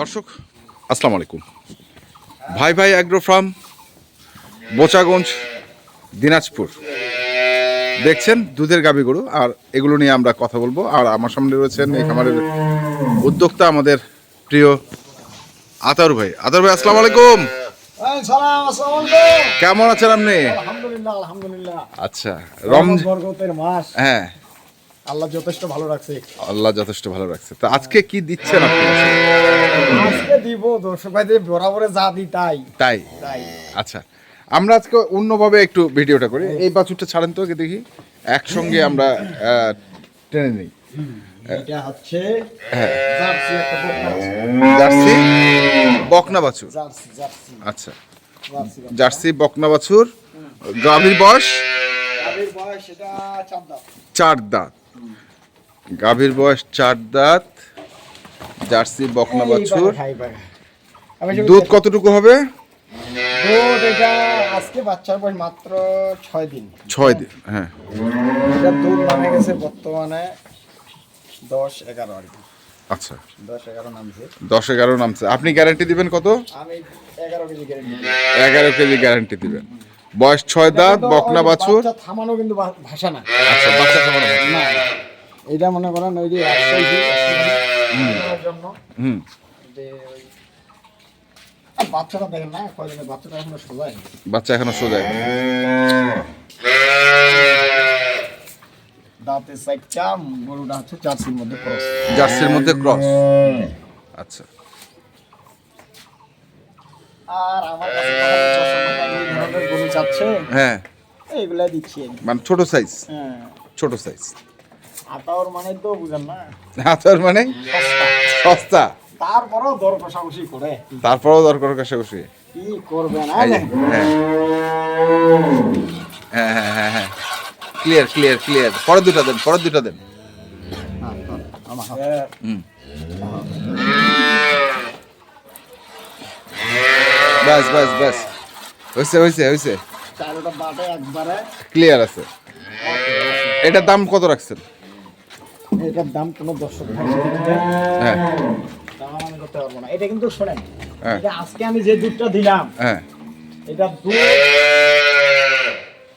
দর্শক আসসালামু আলাইকুম। ভাই ভাই অ্যাগ্রো ফার্ম বোচাগঞ্জ দিনাজপুর। দেখছেন দুধের গাবি গরু আর এগুলো নিয়ে আমরা কথা বলব। আর আমার সামনে রয়েছেন এই খামারের উদ্যোক্তা আমাদের প্রিয় আতার ভাই। আতার ভাই আসসালামু আলাইকুম। কেমন আছেন আপনি? আচ্ছা রম মাস। হ্যাঁ। আল্লাহ যথেষ্ট ভালো রাখছে। আল্লাহ যথেষ্ট ভালো রাখছে। তো আজকে কি দিচ্ছেন আপনি? আজকে দিব দর্শক ভাইদের বরাবরে যা দিই তাই। তাই? তাই। আচ্ছা আমরা আজকে অন্যভাবে একটু ভিডিওটা করি। এই বাছুরটা ছাড়েন তো দেখি। একসঙ্গে আমরা টেনে নিই। এটা হচ্ছে হ্যাঁ। জার্সি একটা বকনা জার্সি? বকনা বাছুর? Jersey jersey. আচ্ছা। জার্সি জার্সি বকনা বাছুর। গাভীর বয়স? গাভীর বয়স এটা চার দাঁত। চার দাঁত। গাভীর বয়স চার দাঁত। জার্সি বকনা বাছুর। দুধ কতটুকু হবে? দুধ এটা আজকে বাচ্চার বয়স মাত্র ছয় দিন। ছয় দিন হ্যাঁ। এটা দুধ নামে গেছে বর্তমানে দশ এগারো আর কি। আচ্ছা। দশ এগারো নামছে। দশ এগারো নামছে। আপনি গ্যারান্টি দিবেন কত? আমি এগারো কেজি গ্যারেন্টি এগারো কেজি গ্যারান্টি দিবেন। বয়স ছয় দাঁত বকনা বাছুর? থামানো কিন্তু ভাষা না। আচ্ছা বাচ্চা হবে। না এটা মনে করেন ওই যে জন্য। যে বাচ্চাটা দেখেন না বাচ্চাটা এখনও বাচ্চা এখনও সোজা দাঁতে সাইডটা গরুটা হচ্ছে জার্সির মধ্যে ক্রস জার্সির মধ্যে ক্রস আচ্ছা। আর আমার কাছে এই ধরনের গরু চাচ্ছে হ্যাঁ। এইগুলা দিচ্ছি মানে ছোট সাইজ হ্যাঁ। ছোট সাইজ আতাওর মানে তো বুঝেন না। হাতার মানে? সস্তা। সস্তা তারপরেও দর কষাকষি করে। তারপরেও দরকার কষাকষি। কি করবেন এই যে, হ্যাঁ। হ্যাঁ হ্যাঁ হ্যাঁ ক্লিয়ার ক্লিয়ার ক্লিয়ার পরে দুটা দেন পরে দুটা দেন। হুম। বাস বাস বাস। হয়েছে হয়েছে হয়েছে ক্লিয়ার আছে। এটার দাম কত রাখছেন? এটার দাম কোনো দর্শক হ্যাঁ। দাম আমি করতে পারব না। এটা কিন্তু শোনেন হ্যাঁ। এটা আজকে আমি যে দুধটা দিলাম হ্যাঁ। এটা দুধ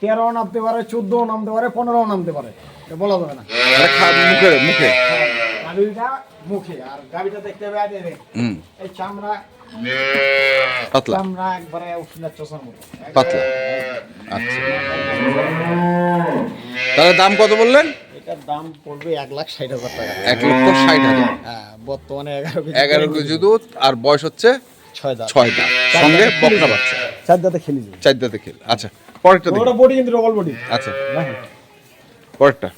তেরো নামতে পারে চোদ্দ নামতে পারে পনেরো নামতে পারে। বলা যাবে না। মুখে মুখে। আর দেখতে হবে আগে এই চামড়া পাতলা। চামড়া একবারে উঠলে চোষার মতো। পাতলা। আচ্ছা। তাহলে দাম কত বললেন? এটার দাম পড়বে এক লাখ ষাট হাজার টাকা। এক লক্ষ ষাট হাজার। হ্যাঁ বর্তমানে এগারো কেজি এগারো কেজি। দুধ আর বয়স হচ্ছে ছয় দাঁত। ছয় দাঁত। সঙ্গে বকনা বাচ্চা। চার দাঁতে খেলি চার দাঁতে খেল। আচ্ছা পরেরটা ওটা বডি কিন্তু ডবল বডি আচ্ছা। পরেরটা।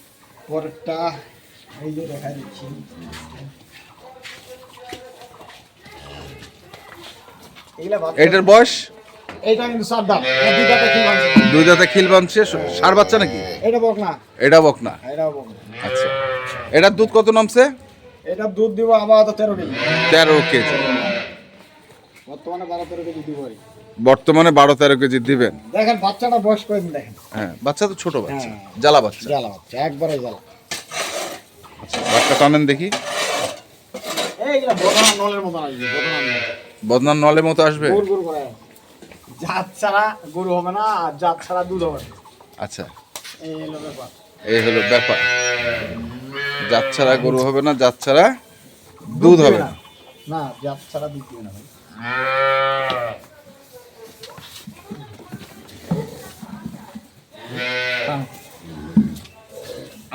পরেরটা এই যে দেখা দিচ্ছি। এটার বয়স? এইটা কিন্তু চার দাঁত দুই দাঁতে দুই খিল বানছে। সার বাচ্চা নাকি? এটা বক না এটা এটা বক না। আচ্ছা। এটার দুধ কত নামছে? এটা দুধ দিব আবার তেরো কেজি। তেরো কেজি। বর্তমানে বারো তেরো কেজি দিব বর্তমানে বারো তেরো কেজি দিবেন। দেখেন বাচ্চাটা বয়স করে দেখেন? হ্যাঁ বাচ্চা তো ছোট বাচ্চা। হ্যাঁ। জ্বালা বাচ্চা। জ্বালা বাচ্চা একবারে জ্বালা। আচ্ছা বাচ্চা টানেন দেখি। এইগুলা বদনা নলের মতন আসবে বদনার নলের মতো আসবে? জাত ছাড়া গরু হবে না আর জাত ছাড়া দুধ হবে না। আচ্ছা। এই হলো ব্যাপার। এই হলো ব্যাপার। জাত ছাড়া গরু হবে না জাত ছাড়া দুধ হবে না। না জাত ছাড়া দুধ দিবে না।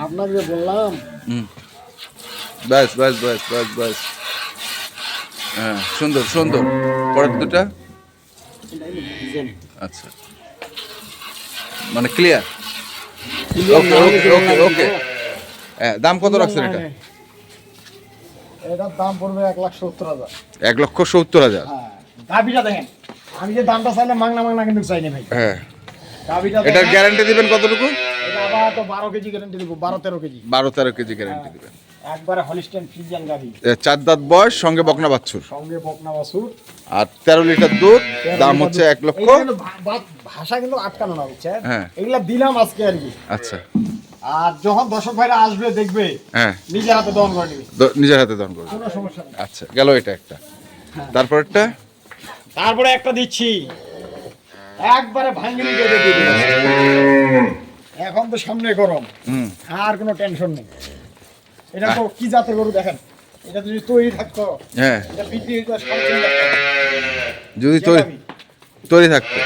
আপনাকে যে বললাম ব্যাস ব্যাস ব্যাস ব্যাস ব্যাস। হ্যাঁ সুন্দর সুন্দর। পরের দুটা আচ্ছা। মানে ক্লিয়ার ওকে ওকে ওকে ওকে হ্যাঁ দাম কত রাখছেন এটা? এটার দাম পড়বে এক লাখ সত্তর হাজার। এক লক্ষ সত্তর হাজার। হ্যাঁ গাভিটা দেখেন আমি যে দামটা চাইলে মাংনা মাংনা কিন্তু চাইনি ভাই। হ্যাঁ। গাভিটা এটার গ্যারান্টি দিবেন কতটুকু? এটা আবার তো বারো কেজি গ্যারেন্টি দিব বারো তেরো কেজি। বারো তেরো কেজি গ্যারান্টি দিবেন। একবারে হলিস্টেন ফ্রিজিয়ান চার দাঁত বয়স সঙ্গে বকনা বাচ্চুর সঙ্গে বকনা বাসুর আর তেরো লিটার দুধ দাম হচ্ছে এক লক্ষ। ভাষা কিন্তু আটকানো না বুঝছেন? হ্যাঁ। এগুলা দিলাম আজকে আর কি। আচ্ছা। আর যখন দর্শক ভাইরা আসবে দেখবে হ্যাঁ। নিজের হাতে দহন করে নিবে। নিজের হাতে দান করবে কোনো সমস্যা নেই। আচ্ছা গেল এটা একটা। তারপরটা তারপরে একটা দিচ্ছি। একবারে ভাঙ্গিনি কেটে দিয়ে এখন তো সামনে গরম। আর কোনো টেনশন নেই। এটা তো কি জাতের গরু দেখেন? এটা যদি তৈরি থাকতো হ্যাঁ। এটা বিক্রি হইতো। যদি তৈরি তৈরি থাকতো।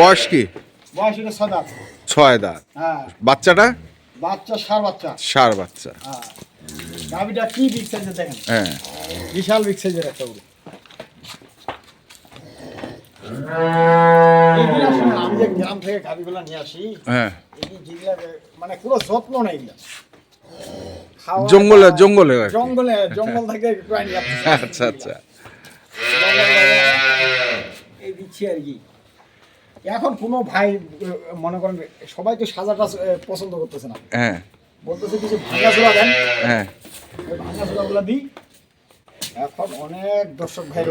বয়স কি? বয়স এটা সাদা ছয় দাঁত। হ্যাঁ। বাচ্চাটা? বাচ্চা সার বাচ্চা। সার বাচ্চা। হ্যাঁ। গাভিটা কি বিগ সাইজের দেখেন? হ্যাঁ। বিশাল বিগ সাইজের একটা গরু। আমি যে গ্রাম থেকে গাভিগুলা নিয়ে আসি হ্যাঁ। মানে কোনো যত্ন নেই জঙ্গলে জঙ্গলে জঙ্গলে জঙ্গল থেকে আচ্ছা আচ্ছা। এই দিচ্ছি আর কি। এখন কোনো ভাই মনে করেন সবাই তো সাজাটা পছন্দ করতেছে না। হ্যাঁ। বলতেছে কিছু ভাঙা চোরা দেন। হ্যাঁ। ভাঙা চোরাগুলো দিই। এখন অনেক দর্শক ভাইয়ের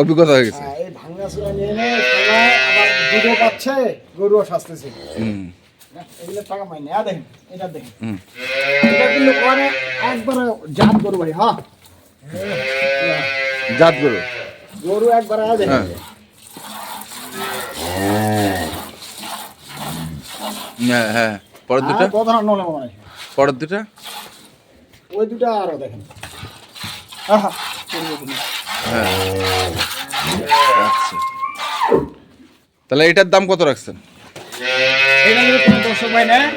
অভিজ্ঞতা হয়ে গেছে। এই ভাঙা চোরা নিয়ে আবার দুধও পাচ্ছে গরুও সাজতেছে। হুম। এগুলো টাকা মাইনে আর দেখেন এটা দেখেন। এটা কিন্তু একবারে জাত গরু ভাই হ্যাঁ। জাত গরু। গরু একবারে আর দেখেন। হ্যাঁ। হ্যাঁ। হ্যাঁ পরের দুটা? না নলে মনে হয়। পরের দুটা? ওই দুটা আরও দেখেন। আহা, হ্যাঁ। আচ্ছা। তাহলে এটার দাম কত রাখছেন? এটা যদি কোনো দর্শক ভাই নেয়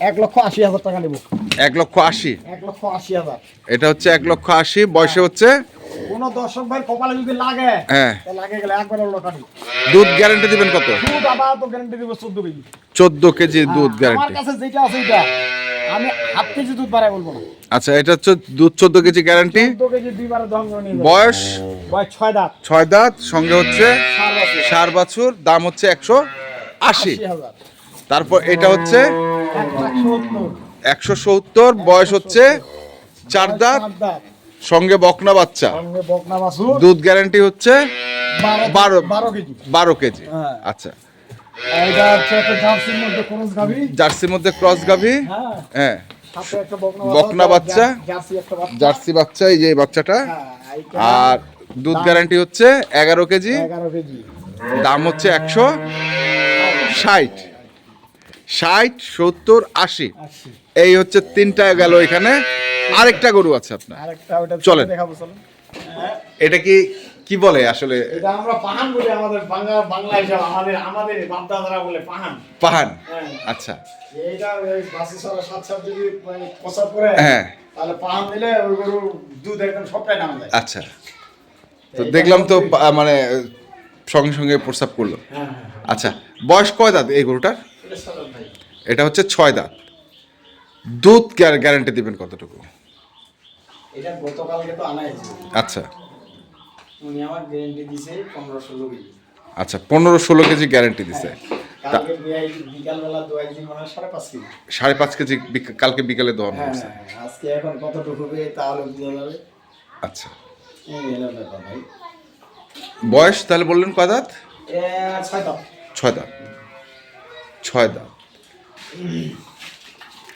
এক লক্ষ আশি হাজার টাকা নেব। এক লক্ষ আশি? এক লক্ষ আশি হাজার। এটা হচ্ছে এক লক্ষ আশি বয়সে হচ্ছে? কোনো দর্শক ভাই কপালে যদি লাগে হ্যাঁ। লাগে গেলে একবার লোকানি দুধ গ্যারান্টি দিবেন কত? দুধ আবার তো গ্যারান্টি দিব চোদ্দ কেজি। দুধ আমার কাছে যেটা আছে এটা আমি হাফ কেজি দুধ বাড়াই বলব না। আচ্ছা এটা হচ্ছে দুধ চোদ্দ কেজি গ্যারান্টি দহন। বয়স? দাঁত। সঙ্গে হচ্ছে সার বাছুর দাম হচ্ছে একশো আশি। তারপর এটা হচ্ছে একশো সত্তর বয়স হচ্ছে চার দাঁত সঙ্গে বকনা বাচ্চা। দুধ গ্যারান্টি হচ্ছে বারো বারো। কেজি। হ্যাঁ। আচ্ছা। জার্সির মধ্যে ক্রস গাভি। হ্যাঁ। হ্যাঁ। বকনা বাচ্চা। জার্সি বাচ্চা। এই যে বাচ্চাটা। হ্যাঁ, আর দুধ গ্যারান্টি হচ্ছে এগারো কেজি। দাম হচ্ছে একশো। ষাট। ষাট সত্তর আশি। এই হচ্ছে তিনটা গেল এখানে। আরেকটা গরু আছে আপনার। আরেকটা চলেন। এটা কি কি বলে আসলে? এটা আমরা পাহান বলি আমাদের বাংলা বাংলা হিসাবে আমাদের আমাদের বাপদাদারা বলে পাহান পাহান হ্যাঁ। আচ্ছা। এইটা ওই বাসি সরা সাত সাত যদি মানে করে হ্যাঁ। তাহলে পাহান দিলে ওই গরু দুধ একদম সবটাই নামে যায় আচ্ছা। তো দেখলাম তো মানে সঙ্গে সঙ্গে প্রস্তাব করল। হ্যাঁ হ্যাঁ। আচ্ছা। বয়স কয় দাঁত এই গরুটার? এটা হচ্ছে ছয় দাঁত। দুধ গ্যারান্টি দিবেন কতটুকু? আচ্ছা। আচ্ছা পনেরো ষোলো কেজি। গ্যারান্টি দিছে। মানে সাড়ে পাঁচ কেজি। কালকে বিকালে দেওয়া হ্যাঁ হয়েছে। হ্যাঁ, আজকে এখন কতটুকু তাহলে আচ্ছা। বয়স তাহলে বললেন কয় দাঁত? ছয় দাম ছয় দাঁত। ছয় দাঁত।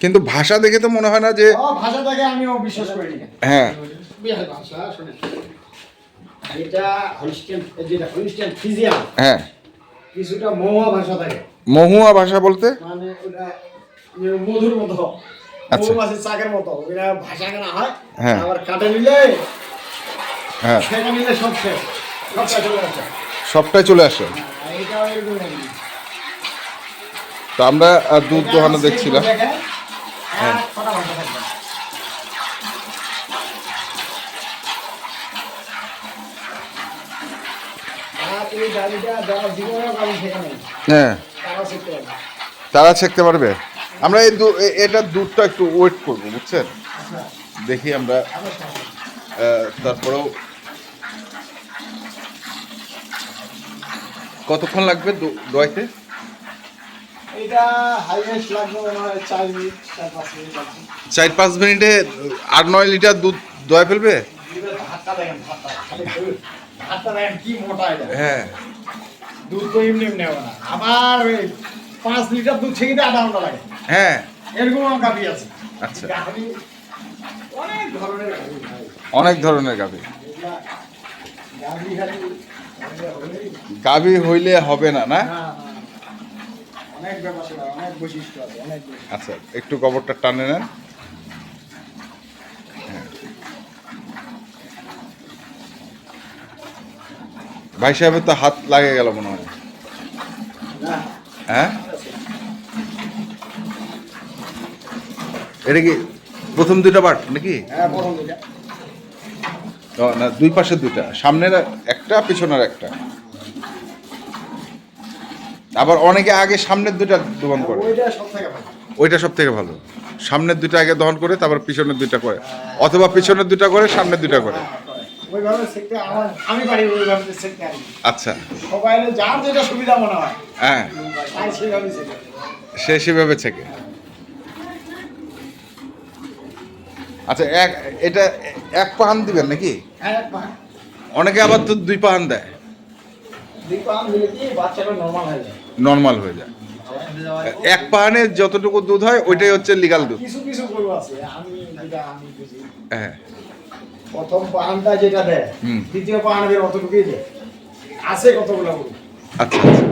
কিন্তু ভাষা দেখে তো মনে হয় না যে ও ভাষাটাকে আমিও বিশ্বাস করি হ্যাঁ। ভাষা এটা যেটা ফিজিয়াম হ্যাঁ। কিছুটা মহুয়া ভাষা থাকে। মহুয়া ভাষা বলতে? মানে ওটা মধুর মতো। আচ্ছা। চাকের মতো। ওটা ভাষা কেনা হয়। হ্যাঁ। আবার কাটে নিলে হ্যাঁ। সেটা নিলে সব শেষ। সবটাই চলে আসে। তো আমরা দুধ দোহানো দেখছিলাম। হ্যাঁ। হ্যাঁ। তারা শিখতে পারবে। আমরা এই এটার দুধটা একটু ওয়েট করব, বুঝছেন? দেখি আমরা তারপরেও কতক্ষণ লাগবে দোয়াইতে? এটা হাইয়েস্ট লাগবে চার মিনিট পাঁচ মিনিট লাগবে। চার পাঁচ মিনিটে আট নয় লিটার দুধ দোয়া ফেলবে? ভাতটা দেখেন ভাতটা। খালি দুধ। ভাতটা দেখেন কি মোটা এটা। হ্যাঁ। দুধ তো এমনি এমনি হবে না। আবার ওই পাঁচ লিটার দুধ ছেঁকে আধা ঘণ্টা লাগে। হ্যাঁ। এরকম গাভি আছে। আচ্ছা। অনেক ধরনের গাভি অনেক ধরনের গাভী। এগুলা গাভী খালি হলেই গাভী হইলে হবে না না? অনেক বৈশিষ্ট্য। আচ্ছা একটু গোবরটা টানে নেন। হ্যাঁ। ভাই সাহেবের তো হাত লাগে গেল মনে হয়। হ্যাঁ? এটা কি প্রথম দুইটা পার্ট নাকি? হ্যাঁ প্রথম দুইটা। না দুই পাশের দুইটা। সামনের একটা পিছনের একটা। আবার অনেকে আগে সামনের দুইটা দহন করে। ওইটা সব থেকে ভালো। সামনের দুইটা আগে দহন করে তারপর পিছনের দুইটা করে। অথবা পিছনের দুইটা করে সামনের দুইটা করে। আচ্ছা। সবাই যার যেটা সুবিধা মনে হয় হ্যাঁ। সেভাবে সে সেভাবে থেকে আচ্ছা এক এটা এক পাহান দিবেন নাকি? হ্যাঁ অনেকে আবার তো দুই পাহান দেয়। দুই পা দিলে কি বাচ্চাটা নর্মাল হয়ে যায়? নর্মাল হয়ে যায়। এক পাহানে যতটুকু দুধ হয় ওইটাই হচ্ছে লিগাল দুধ। কিছু কিছু আছে আমি আমি বুঝি। হ্যাঁ। প্রথম পাহানটা যেটা দেয় হুম। দ্বিতীয় পাহানের অতটুকুই দেয়। আছে কতগুলো গরু? আচ্ছা আচ্ছা।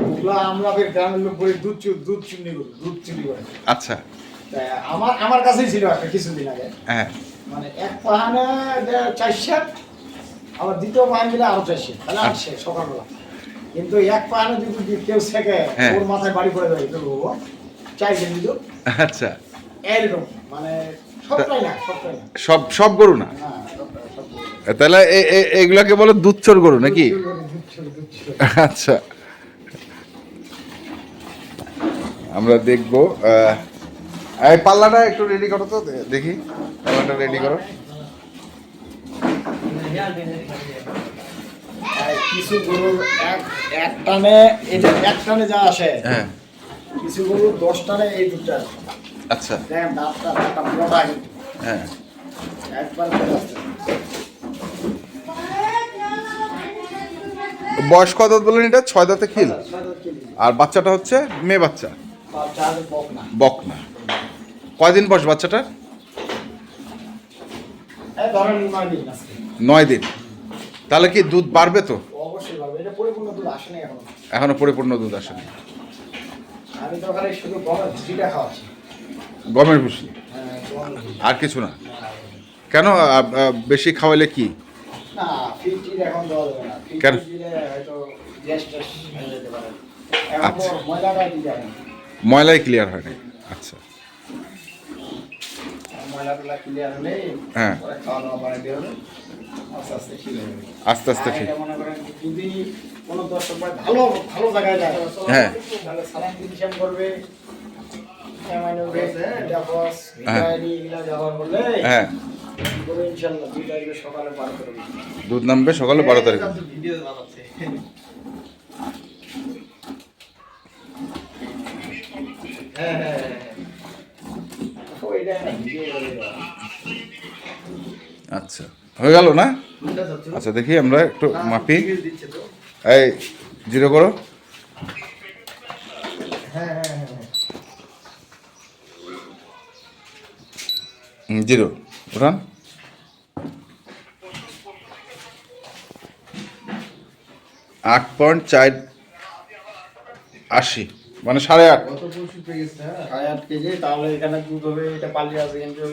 আমরা বের গ্রামের লোক বলি দুধ দুধ চুনি গরু দুধ চুনি করে আচ্ছা। আমার আমার কাছেই ছিল একটা কিছুদিন আগে। হ্যাঁ। মানে এক পাহানে চারশে আবার দ্বিতীয় পাহান দিলে আরও চারশে তাহলে আটশে সকালবেলা। কিন্তু এক পাহানে যদি কেউ শেখে হ্যাঁ। ওর মাথায় বাড়ি পড়ে যায় তো চাইছে কিন্তু। আচ্ছা। এরকম মানে সবটাই না সবটাই না। সব সব গরু না? তাহলে এগুলাকে বলে দুধচর গরু নাকি। আচ্ছা। আমরা দেখব আহ, এই পাল্লাটা একটু রেডি করো তো দেখি পাল্লাটা রেডি করো। কিছু গরুর এক এক টানে এটা এক টানে যা আসে হ্যাঁ। কিছু গরুর দশ টানে এই আসে। আচ্ছা। দেখেন দাঁতটা দাঁতটা মোটা হ্যাঁ। একবার। বয়স কত বলেন এটা? ছয় দাঁতে খিল। আর বাচ্চাটা হচ্ছে মেয়ে বাচ্চা? তার বক না বকনা। কয়দিন বয়স বাচ্চাটার? নয় দিন তাহলে কি দুধ বাড়বে তো? অবশ্যই পরিপূর্ণ দুধ আসেনি এখনও। পরিপূর্ণ দুধ আসেনি গমের ভুষি হ্যাঁ। আর কিছু না। কেন? বেশি খাওয়াইলে কি? কেন? আচ্ছা। ময়লাই ক্লিয়ার হয় না আচ্ছা ময়লা টলা ক্লিয়ার হলে হ্যাঁ। পরে খাওয়া দাওয়া বাড়াতে হবে। আস্তে আস্তে ঠিক মনে কোনো দর্শক ভালো ভালো জায়গায় যায় হ্যাঁ। তাহলে সালাম দিশাম করবে। হ্যাঁ। হ্যাঁ। করে ইনশাআল্লাহ দুই তারিখে সকালে পার করবে দুধ নামবে সকালে বারো তারিখ। ভিডিও হ্যাঁ হ্যাঁ হ্যাঁ ওইটা না ভিডিও করে দেওয়া। আচ্ছা হয়ে গেল না? আচ্ছা দেখি আমরা একটু মাপি। এই, জিরো করো। জিরো। ওঠান আট পয়েন্ট চার আশি মানে সাড়ে আট। সাড়ে আট কেজি, তাহলে এখানে দুধ হবে, এটা পালিয়ে আছে কিন্তু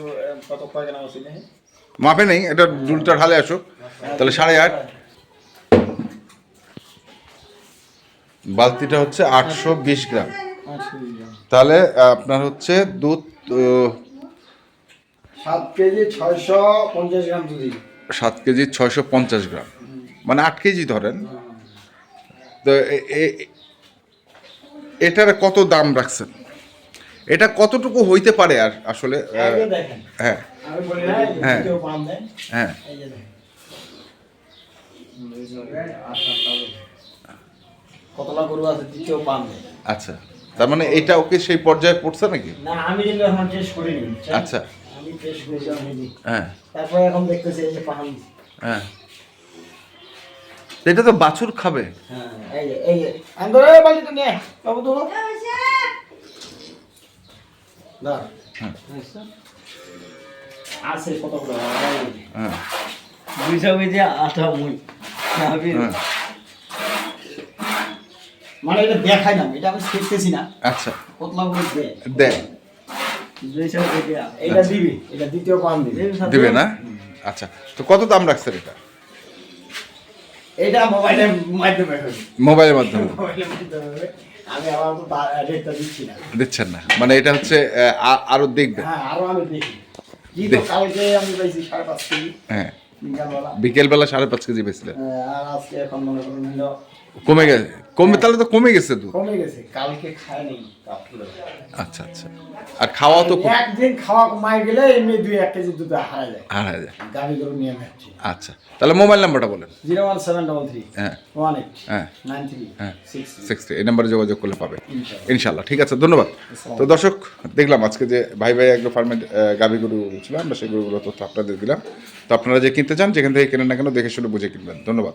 কত কয় গ্রাম আছে না মাপে নেই এটা দুধটা ঢালে আসুক। তাহলে সাড়ে আট। বালতিটা হচ্ছে আটশো বিশ গ্রাম। তাহলে আপনার হচ্ছে দুধ সাত কেজি ছয়শো পঞ্চাশ গ্রাম সাত কেজি ছয়শো পঞ্চাশ গ্রাম। মানে আট কেজি ধরেন। তো এ- এ- এটার কত দাম রাখছেন? এটা কতটুকু হইতে পারে আর আসলে হ্যাঁ। আমি বলি না এই হ্যাঁ। হ্যাঁ। এই যে দেখেন। কতলা গরু আছে দ্বিতীয় পান আচ্ছা। তার মানে এটা ওকে সেই পর্যায়ে পড়ছে নাকি? না আমি কিন্তু এখন টেস্ট করিনি আচ্ছা। আমি টেস্ট করেছি অলরেডি হ্যাঁ। তারপরে এখন দেখতেছি এই যে হ্যাঁ। এটা তো বাছুর খাবে। হ্যাঁ এই এই ধরে বালিটা নিয়ে বাবু তো হ্যাঁ। আছে কতগুলো? হ্যাঁ। দুইশো কেজি আটা মুই হ্যাঁ। মানে এটা দেখাই না এটা আমি শিখতেছি না। আচ্ছা। কতলা দুইশো কেজি এটা দিবি। এটা দ্বিতীয় পান দিবি। দিবে না? আচ্ছা। তো কত দাম রাখছেন এটা? এটা মোবাইলের মাধ্যমে মোবাইলের মাধ্যমে। মোবাইলের মাধ্যমে হবে। আমি আবার তো রেটটা দিচ্ছি না। দিচ্ছেন না। মানে এটা হচ্ছে আরও দেখবেন। হ্যাঁ আরও আমি দেখি। কি তো কালকে আমি পাইছি সাড়ে পাঁচ কেজি। হ্যাঁ। বিকালবেলা। বিকেল বেলা সাড়ে পাঁচ কেজি করুন হলো কমে গেছে। কমে তাহলে তো কমে গেছে দুধ। কমে গেছে কালকে কাপড়। আচ্ছা আচ্ছা। আর খাওয়া তো একদিন খাওয়া গেলে এমনি দুই এক কেজি দুধ হারা যায়। হারা যায়। গাড়ি গরু নিয়ে যাচ্ছি। আচ্ছা তাহলে মোবাইল নাম্বারটা বলেন। Zero one seven double three হ্যাঁ। ওয়ান এইট হ্যাঁ। নাইন থ্রি হ্যাঁ। সিক্স এই নাম্বারে যোগাযোগ করলে পাবে। ইনশাল্লাহ। ঠিক আছে ধন্যবাদ। তো দর্শক দেখলাম আজকে যে ভাই ভাই এগ্রো ফার্মের গাভী গরু ছিল আমরা সেই গরুগুলো তথ্য আপনাদের দিলাম। তো আপনারা যে কিনতে চান যেখান থেকে কেনেন না কেন দেখে শুনে বুঝে কিনবেন। ধন্যবাদ।